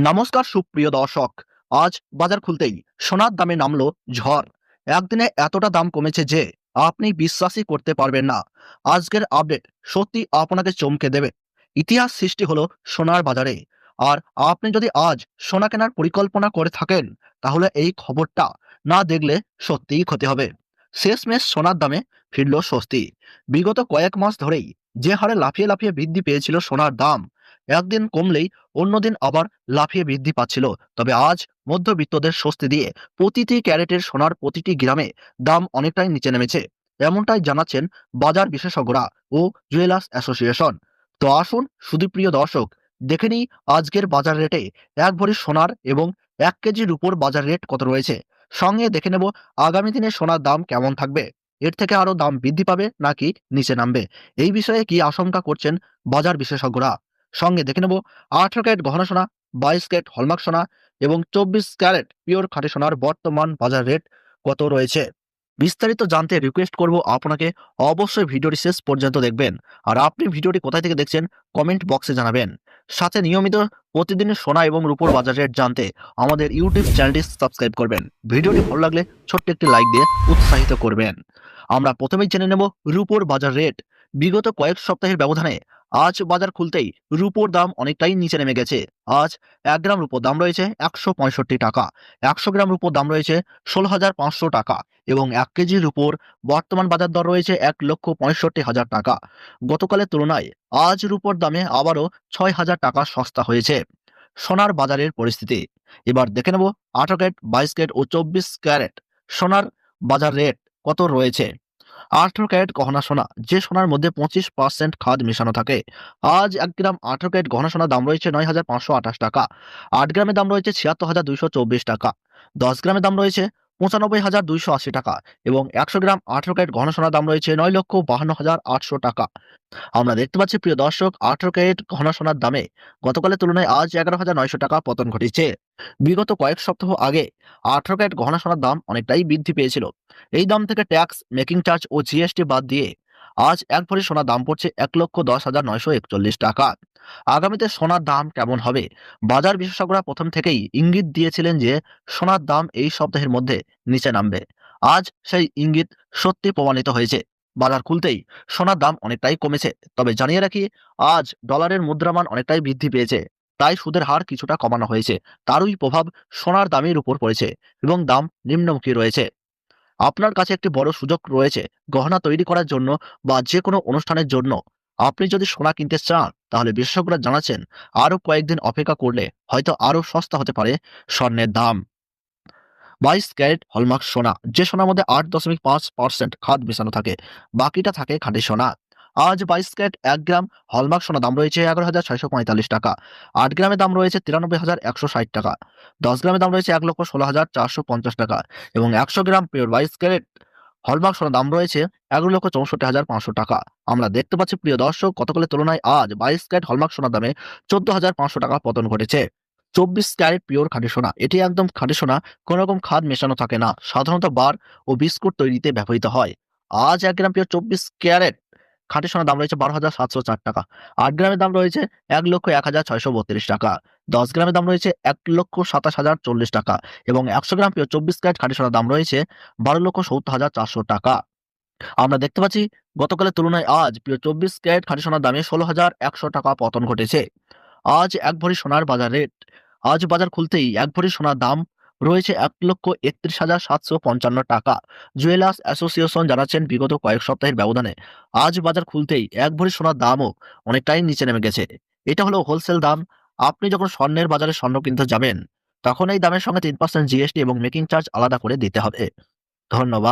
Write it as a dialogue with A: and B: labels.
A: নমস্কার সুপ্রিয় দর্শক, আজ বাজার খুলতেই সোনার দামে নামলো ঝড়। একদিনে এতটা দাম কমেছে যে আপনি বিশ্বাসই করতে পারবেন না। আজকের আপডেট সত্যি আপনাকে চমকে দেবে। ইতিহাস সৃষ্টি হলো সোনার বাজারে। আর আপনি যদি আজ সোনা কেনার পরিকল্পনা করে থাকেন, তাহলে এই খবরটা না দেখলে সত্যিই ক্ষতি হবে। শেষমেশ সোনার দামে ফিরল স্বস্তি। বিগত কয়েক মাস ধরেই যে হারে লাফিয়ে লাফিয়ে বৃদ্ধি পেয়েছিল সোনার দাম একদিন কমলেই অন্যদিন আবার লাফিয়ে বৃদ্ধি পাচ্ছিল। তবে আজ মধ্যবিত্তদের স্বস্তি দিয়ে প্রতিটি ক্যারেটের সোনার প্রতিটি গ্রামে দাম অনেকটাই নিচে নেমেছে। এমনটাই জানাচ্ছেন বাজার বিশেষজ্ঞরা ও জুয়েলার্স অ্যাসোসিয়েশন। তো আসুন সুদীপ্রিয় দর্শক, দেখে নিই আজকের বাজার রেটে এক ভরি সোনার এবং এক কেজির উপর বাজার রেট কত রয়েছে। সঙ্গে দেখে নেব আগামী দিনে সোনার দাম কেমন থাকবে, এর থেকে আরও দাম বৃদ্ধি পাবে নাকি নিচে নামবে। এই বিষয়ে কি আশঙ্কা করছেন বাজার বিশেষজ্ঞরা? সঙ্গে দেখে নেব আঠারো ক্যারেট গহনা সোনা, বাইশ ক্যারেট হলমার্ক সোনা এবং চব্বিশ ক্যারেট পিওর খাঁটি সোনার বর্তমান বাজার রেট কত রয়েছে? বিস্তারিত জানতে রিকোয়েস্ট করব আপনাকে, অবশ্যই ভিডিওটি শেষ পর্যন্ত দেখবেন। আর আপনি ভিডিওটি কোথায় থেকে দেখছেন কমেন্ট বক্সে জানাবেন। সাথে নিয়মিত প্রতিদিনের সোনা এবং রূপোর বাজার রেট জানতে আমাদের ইউটিউব চ্যানেলটি সাবস্ক্রাইব করবেন। ভিডিওটি ভালো লাগলে ছোট্ট একটি লাইক দিয়ে উৎসাহিত করবেন। আমরা প্রথমেই জেনে নেব রূপোর বাজার রেট। বিগত কয়েক সপ্তাহের ব্যবধানে আজ বাজার খুলতেই রুপোর দাম অনেকটাই নিচে নেমে গেছে। আজ এক গ্রাম রুপোর দাম রয়েছে একশো পঁয়ষট্টি টাকা। একশো গ্রাম রুপোর দাম রয়েছে ষোলো হাজার পাঁচশো টাকা এবং এক কেজি রুপোর বর্তমান বাজার দর রয়েছে এক লক্ষ পঁয়ষট্টি হাজার টাকা। গতকালের তুলনায় আজ রুপোর দামে আবারও ছয় হাজার টাকা সস্তা হয়েছে। সোনার বাজারের পরিস্থিতি। এবার দেখে নেব আঠারো ক্যারেট, বাইশ ক্যারেট ও চব্বিশ ক্যারেট সোনার বাজার রেট কত রয়েছে। আঠারো ক্যারেট গহনা সোনা, যে সোনার মধ্যে পঁচিশ পার্সেন্ট খাদ মেশানো থাকে। আজ এক গ্রাম আঠারো ক্যারেট গহনা সোনার দাম রয়েছে নয় হাজার পাঁচশো আঠাশ টাকা। আট গ্রামের দাম রয়েছে ছিয়াত্তর হাজার দুইশো চব্বিশ টাকা। দশ গ্রামের দাম রয়েছে পঁচানব্বই হাজার দুইশো আশি টাকা এবং একশো গ্রাম আঠেরো ক্যারেট গহনা সোনার দাম রয়েছে নয় লক্ষ বাহান্ন হাজার আটশো টাকা। আমরা দেখতে পাচ্ছি, প্রিয় দর্শক, আঠারো ক্যারেট গহনা সোনার দামে গতকালের তুলনায় আজ এগারো হাজার নয়শো টাকা পতন ঘটেছে। বিগত কয়েক সপ্তাহ আগে আঠারো ক্যারেট গহনা সোনার দাম অনেকটাই বৃদ্ধি পেয়েছিল। এই দাম থেকে ট্যাক্স, মেকিং চার্জ ও জিএসটি বাদ দিয়ে আজ এক ভরি সোনার দাম পড়ছে এক লক্ষ দশ হাজার নয়শো একচল্লিশ টাকা। আগামীতে সোনার দাম কেমন হবে? বাজার বিশেষজ্ঞরা প্রথম থেকেই ইঙ্গিত দিয়েছিলেন যে, সোনার দাম এই সপ্তাহের মধ্যে নিচে নামবে। আজ সেই ইঙ্গিত সত্যি প্রমাণিত হয়েছে। বাজার খুলতেই সোনার দাম অনেকটাই কমেছে। তবে জানিয়ে রাখি, আজ ডলারের মুদ্রামান অনেকটাই বৃদ্ধি পেয়েছে। তাই সুদের হার কিছুটা কমানো হয়েছে। তারই প্রভাব সোনার দামের উপর পড়েছে এবং দাম নিম্নমুখী রয়েছে। আপনার কাছে একটি বড় সুযোগ রয়েছে। গহনা তৈরি করার জন্য বা যে কোনো অনুষ্ঠানের জন্য। আপনি যদি সোনা কিনতে চান তাহলে বিশেষজ্ঞরা জানাচ্ছেন, আরও কয়েকদিন অপেক্ষা করলে হয়তো আরও সস্তা হতে পারে স্বর্ণের দাম। বাইশ ক্যারেট হলমার্ক সোনা, যে সোনার মধ্যে আট দশমিক পাঁচ পার্সেন্ট খাদ মেশানো থাকে, বাকিটা থাকে খাঁটি সোনা। আজ বাইশ ক্যারেট এক গ্রাম হলমার্ক সোনা দাম রয়েছে এগারো হাজার ছয়শো পঁয়তাল্লিশ টাকা, আট গ্রামের দাম রয়েছে তিরানব্বই হাজার একশো ষাট টাকা, দশ গ্রামের দাম রয়েছে এক লক্ষ ষোলো হাজার চারশো পঞ্চাশ টাকা এবং একশো গ্রাম পিওর বাইশ ক্যারেট হলমার্ক সোনার দাম রয়েছে এগারো লক্ষ চৌষট্টি হাজার পাঁচশো টাকা। আমরা দেখতে পাচ্ছি, প্রিয় দর্শক, গতকালের তুলনায় আজ বাইশ ক্যারেট হলমার্ক সোনার দামে চোদ্দ হাজার পাঁচশো টাকা পতন ঘটেছে। চব্বিশ ক্যারেট পিওর খাঁটি সোনা, এটি একদম খাঁটি সোনা কোনো রকম খাদ মেশানো থাকে না, সাধারণত বার ও বিস্কুট তৈরিতে ব্যবহৃত হয়। আজ এক গ্রাম পিওর চব্বিশ ক্যারেট খাঁটি সোনার দাম রয়েছে বারো হাজার সাতশো চার টাকা। আট গ্রামের দাম রয়েছে এক লক্ষ এক হাজার ছয়শো বত্রিশ টাকা। দশ গ্রামের দাম রয়েছে এক লক্ষ সাতাশ হাজার চল্লিশ টাকা এবং একশো গ্রাম পিওর চব্বিশ ক্যারেট খাঁটি সোনার দাম রয়েছে বারো লক্ষ সত্তর হাজার চারশো টাকা। আমরা দেখতে পাচ্ছি গতকালের তুলনায় আজ পিওর চব্বিশ ক্যারেট খাঁটি সোনার দামে ষোলো হাজার একশো টাকা পতন ঘটেছে। আজ এক ভরি সোনার বাজার রেট আজ বাজার খুলতেই এক ভরি সোনার দাম রয়েছে এক লক্ষ একত্রিশ হাজার সাতশো পঞ্চান্ন টাকা। জুয়েলার্স অ্যাসোসিয়েশন জানাচ্ছেন, বিগত কয়েক সপ্তাহের ব্যবধানে। আজ বাজার খুলতেই এক ভরি সোনার দামও অনেকটাই নিচে নেমে গেছে। এটা হলো হোলসেল দাম। আপনি যখন স্বর্ণের বাজারে স্বর্ণ কিনতে যাবেন, তখন এই দামের সঙ্গে তিন পার্সেন্ট জিএসটি এবং মেকিং চার্জ আলাদা করে দিতে হবে। ধন্যবাদ।